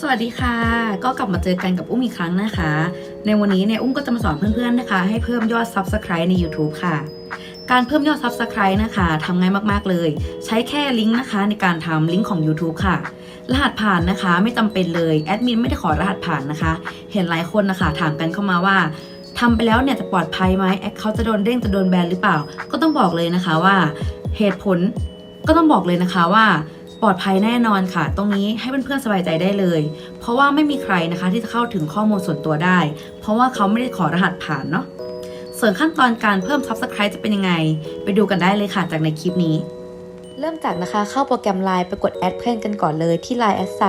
สวัสดีค่ะ ก็กลับมาเจอกันกับอุ้มอีกครั้งนะคะ ในวันนี้เนี่ยอุ้มก็จะมาสอนเพื่อนๆนะคะ ให้เพิ่มยอด Subscribe ใน YouTube ค่ะ การเพิ่มยอด Subscribe นะคะทำง่ายมากๆเลย ใช้แค่ลิงก์นะคะในการทำลิงก์ของ YouTube ค่ะ รหัสผ่านนะคะไม่จำเป็นเลยแอดมินไม่ได้ขอรหัสผ่านนะคะ เห็นหลายคนนะคะถามกันเข้ามาว่าทำไปแล้วเนี่ยจะปลอดภัยไหมแอคเขาจะโดนเด้งจะโดนแบนหรือเปล่า ก็ต้องบอกเลยนะคะว่า เหตุผลก็ต้องบอกเลยนะคะว่า ปลอดภัยแน่นอนค่ะ ตรงนี้ให้เพื่อนๆสบายใจได้เลย เพราะว่าไม่มีใครนะคะที่จะเข้าถึงข้อมูลส่วนตัวได้ เพราะว่าเขาไม่ได้ขอรหัสผ่านเนาะส่วนขั้นตอนการเพิ่ม Subscribe จะเป็นยังไง ไปดูกันได้เลยค่ะจากในคลิปนี้ เริ่มจากนะคะเข้าโปรแกรม Line ไปกดแอดเพื่อนกันก่อนเลยที่ Line แอดไซ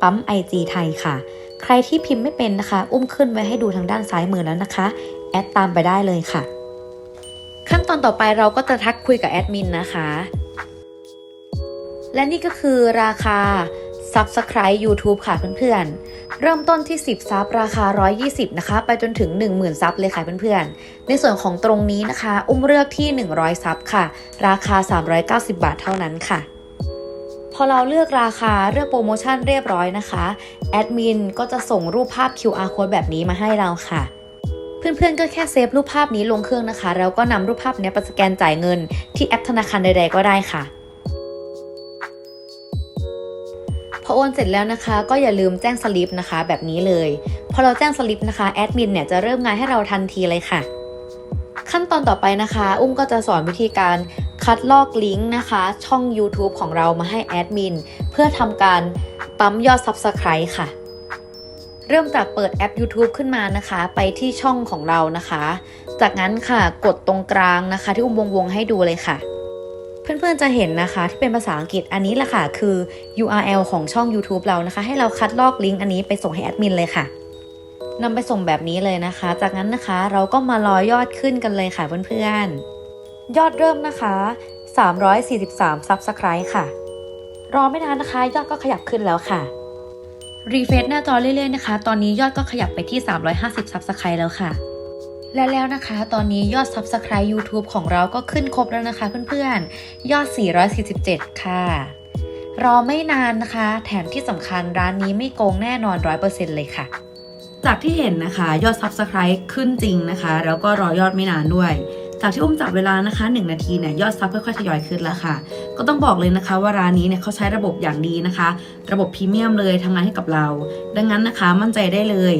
ปั๊ม IG ไทยค่ะ ใครที่พิมพ์ไม่เป็นนะคะ อุ้มขึ้นไว้ให้ดูทางด้านซ้ายมือแล้วนะคะ แอดตามไปได้เลยค่ะ ขั้นตอนต่อไปเราก็จะทักคุยกับแอดมินนะคะ และนี่ก็คือราคา Subscribe YouTube ค่ะเพื่อนๆ เริ่มต้นที่ 10 ซับราคา 120 นะคะ ไปจนถึง 10,000 ซับเลยค่ะเพื่อนๆ ในส่วนของตรงนี้นะคะ อุ้มเลือกที่ 100 ซับค่ะ ราคา 390 บาทเท่านั้นค่ะพอเราเลือกราคาเลือกโปรโมชั่นเรียบร้อยนะคะ แอดมินก็จะส่งรูปภาพ QR code แบบนี้มาให้เราค่ะ เพื่อนๆก็แค่เซฟรูปภาพนี้ลงเครื่องนะคะ แล้วก็นำรูปภาพนี้ไปสแกนจ่ายเงินที่แอปธนาคารใดๆก็ได้ค่ะ พอโอนเสร็จแล้วนะคะ ก็อย่าลืมแจ้งสลิปนะคะ แบบนี้เลย พอเราแจ้งสลิปนะคะแอดมินเนี่ยจะเริ่มงานให้เราทันทีเลยค่ะ ขั้นตอนต่อไปนะคะ อุ้มก็จะสอนวิธีการคัดลอกลิงก์นะคะ ช่อง YouTube ของเรามาให้แอดมินเพื่อทำการปั๊มยอด Subscribe ค่ะ เริ่มจากเปิดแอป YouTube ขึ้นมานะคะ ไปที่ช่องของเรานะคะ จากนั้นค่ะกดตรงกลางนะคะ ที่อุ้มวงวงให้ดูเลยค่ะ เพื่อนๆจะเห็นนะคะที่เป็นภาษาอังกฤษอันนี้แหละค่ะ คือ URL ของช่อง YouTube เรานะคะ ให้เราคัดลอกลิงก์อันนี้ไปส่งให้แอดมินเลยค่ะนำไปส่งแบบนี้เลยนะคะ จากนั้นนะคะเราก็มารอยอดขึ้นกันเลยค่ะเพื่อนๆ ยอดเริ่มนะคะ 343 Subscribe ค่ะ รอไม่นานนะคะ ยอดก็ขยับขึ้นแล้วค่ะ รีเฟรชหน้าจอเรื่อยๆนะคะ ตอนนี้ยอดก็ขยับไปที่ 350 Subscribe แล้วค่ะ และแล้วนะคะ ตอนนี้ยอด Subscribe YouTube ของเราก็ขึ้นครบแล้วนะคะเพื่อนๆ ยอด 447 ค่ะ รอไม่นานนะคะ แถมที่สำคัญร้านนี้ไม่โกงแน่นอน 100%เลยค่ะ จากที่เห็นนะคะ ยอด Subscribe ขึ้นจริงนะคะ แล้วก็รอยอดไม่นานด้วยจากที่อุ้มจับเวลานะคะ 1 นาทีเนี่ยยอดซับค่อยๆทยอยขึ้นแล้วค่ะ ก็ต้องบอกเลยนะคะ ว่าร้านนี้เนี่ยเขาใช้ระบบอย่างดีนะคะ ระบบพรีเมียมเลยทำงานให้กับเรา ดังนั้นนะคะมั่นใจได้เลย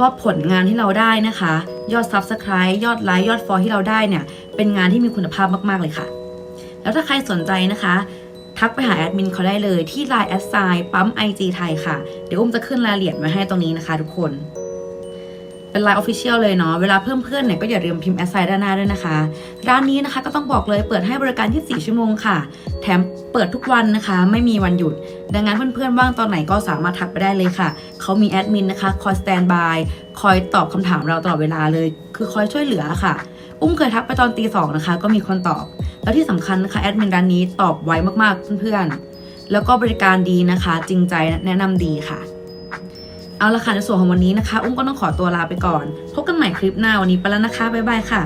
ว่าผลงานที่เราได้นะคะ ยอด Subscribe ยอดไลค์ยอดฟอลที่เราได้เนี่ย เป็นงานที่มีคุณภาพมาก ๆ เลยค่ะ แล้วถ้าใครสนใจนะคะ ทักไปหาแอดมินเขาได้เลยที่ Line แอดไซน์ปั๊มไอจีไทยค่ะ เดี๋ยวอุ้มจะขึ้นรายละเอียดมาให้ตรงนี้นะคะทุกคน เป็น Line Official เลยเนาะ เวลาเพิ่มเพื่อนเนี่ยก็อย่าลืมพิมพ์แอดไซด้านหน้าด้วยนะคะ ร้านนี้นะคะก็ต้องบอกเลยเปิดให้บริการ 24 ชั่วโมงค่ะ แถมเปิดทุกวันนะคะ ไม่มีวันหยุด ดังนั้นเพื่อนๆว่างตอนไหนก็สามารถทักไปได้เลยค่ะ เขามีแอดมินนะคะคอยสแตนบาย คอยตอบคำถามเราตลอดเวลาเลย คือคอยช่วยเหลือค่ะ อุ้มเคยทักไปตอนตีสองนะคะ ก็มีคนตอบ แล้วที่สำคัญนะคะแอดมินร้านนี้ตอบไวมากๆเพื่อนๆ แล้วก็บริการดีนะคะ จริงใจแนะนำดีค่ะ เอาละค่ะในส่วนของวันนี้นะคะ อุ้มก็ต้องขอตัวลาไปก่อน พบกันใหม่คลิปหน้าวันนี้ไปแล้วนะคะบ๊ายบายค่ะ